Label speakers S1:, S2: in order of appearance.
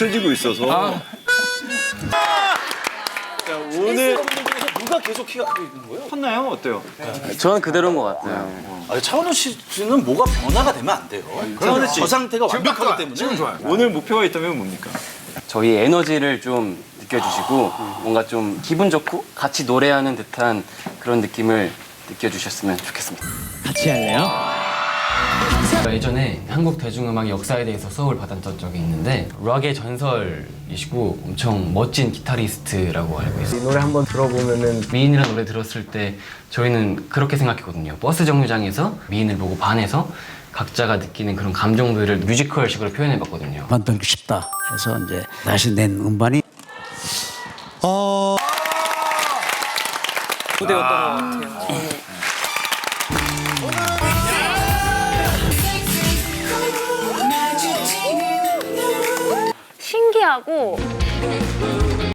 S1: 잊혀지고 있어서. 자, 오늘
S2: 누가 계속 키가 크고 있는 거예요?
S1: 컸나요? 어때요?
S3: 저는 그대로인 것 같아요.
S2: 아, 차은우 씨는 뭐가 변화가 되면 안 돼요. 차은우 저 상태가 완벽하기 때문에.
S4: 지금 좋아요.
S1: 오늘 목표가 있다면 뭡니까?
S3: 저희 에너지를 좀 느껴주시고 뭔가 좀 기분 좋고 같이 노래하는 듯한 그런 느낌을 느껴주셨으면 좋겠습니다.
S5: 같이 할래요?
S6: 예전에 한국 대중음악 역사에 대해서 수업을 받았던 적이 있는데 락의 전설이시고 엄청 멋진 기타리스트라고 알고 있어요.
S5: 이 노래 한번 들어보면은
S6: 미인이라는 노래 들었을 때 저희는 그렇게 생각했거든요. 버스 정류장에서 미인을 보고 반해서 각자가 느끼는 그런 감정들을 뮤지컬식으로 표현해봤거든요.
S7: 만들고 싶다 해서 이제 다시 낸 음반이
S3: 무대였던 것 같아요.
S8: 신기하고